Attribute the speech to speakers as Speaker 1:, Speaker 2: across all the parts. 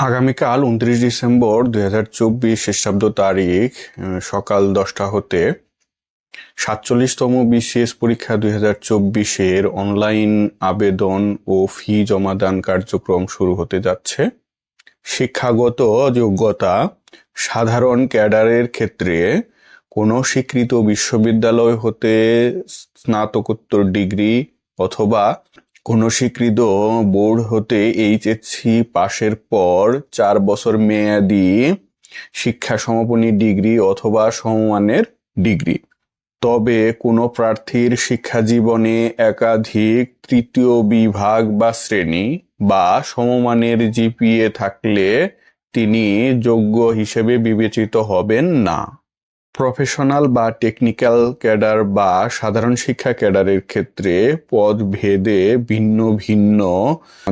Speaker 1: আগামীকাল উনত্রিশ ডিসেম্বর দুই হাজার চব্বিশ খ্রিস্টাব্দ তারিখ সকাল দশটা হতে সাতচল্লিশতম বিসিএস পরীক্ষা দুই হাজার চব্বিশের অনলাইন আবেদন ও ফি জমাদান কার্যক্রম শুরু হতে যাচ্ছে। শিক্ষাগত যোগ্যতা সাধারণ ক্যাডারের ক্ষেত্রে কোনো স্বীকৃত বিশ্ববিদ্যালয় হতে স্নাতকোত্তর ডিগ্রি অথবা কোনো স্বীকৃত বোর্ড হতে এইচএসসি পাশের পর চার বছর মেয়াদি শিক্ষা সমাপনী ডিগ্রি অথবা সমমানের ডিগ্রি। তবে কোনো প্রার্থীর শিক্ষা জীবনে একাধিক তৃতীয় বিভাগ বা শ্রেণি বা সমমানের জিপিএ থাকলে তিনি যোগ্য হিসেবে বিবেচিত হবেন না। প্রফেশনাল বা টেকনিক্যাল ক্যাডার বা সাধারণ শিক্ষা ক্যাডারের ক্ষেত্রে পদ ভেদে ভিন্ন ভিন্ন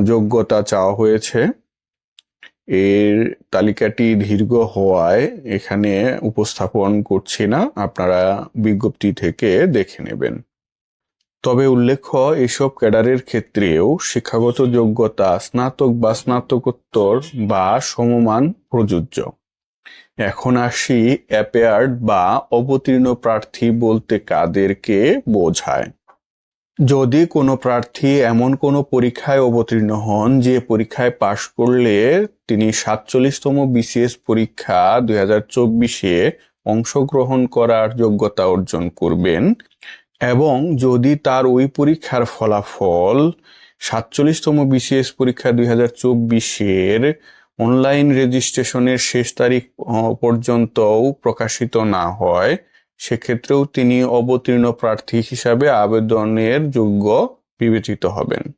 Speaker 1: যোগ্যতা চাওয়া হয়েছে। এর তালিকাটি দীর্ঘ হওয়ায় এখানে উপস্থাপন করছি না, আপনারা বিজ্ঞপ্তি থেকে দেখে নেবেন। তবে উল্লেখ্য, এসব ক্যাডারের ক্ষেত্রেও শিক্ষাগত যোগ্যতা স্নাতক বা স্নাতকোত্তর বা সমমান প্রযোজ্য। এখন আসি অ্যাপেয়ার্ড বা অবতীর্ণ প্রার্থী বলতে কাদেরকে বোঝায়। যদি কোনো প্রার্থী এমন কোনো পরীক্ষায় অবতীর্ণ হন, যে পরীক্ষায় পাশ করলে তিনি সাতচল্লিশতম বিসিএস পরীক্ষা দুই হাজার চব্বিশে অংশগ্রহণ করার যোগ্যতা অর্জন করবেন এবং যদি তার ওই পরীক্ষার ফলাফল সাতচল্লিশতম বিসিএস পরীক্ষা দুই হাজার চব্বিশের অনলাইন রেজিস্ট্রেশনের শেষ তারিখ পর্যন্তও প্রকাশিত না হয়, সেক্ষেত্রেও তিনি অবতীর্ণ প্রার্থী হিসাবে আবেদনের যোগ্য বিবেচিত হবেন।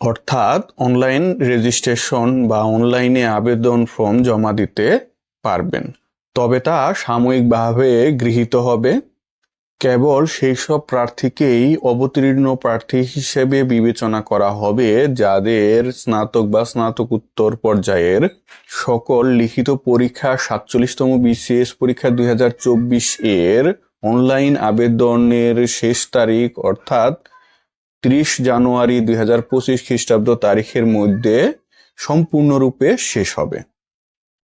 Speaker 1: অর্থাৎ অনলাইন রেজিস্ট্রেশন বা অনলাইনে আবেদন ফর্ম জমা দিতে পারবেন। তবে তা সাময়িকভাবে গৃহীত হবে। কেবল সেই সব প্রার্থীকেই অবতীর্ণ প্রার্থী হিসেবে বিবেচনা করা হবে, যাদের স্নাতক বা স্নাতকোত্তর পর্যায়ের সকল লিখিত পরীক্ষা, সাতচল্লিশতম বিসিএস পরীক্ষা দুই হাজার চব্বিশ এর অনলাইন আবেদনের শেষ তারিখ, অর্থাৎ ত্রিশ জানুয়ারি দুই হাজার পঁচিশ খ্রিস্টাব্দ তারিখের মধ্যে সম্পূর্ণরূপে শেষ হবে।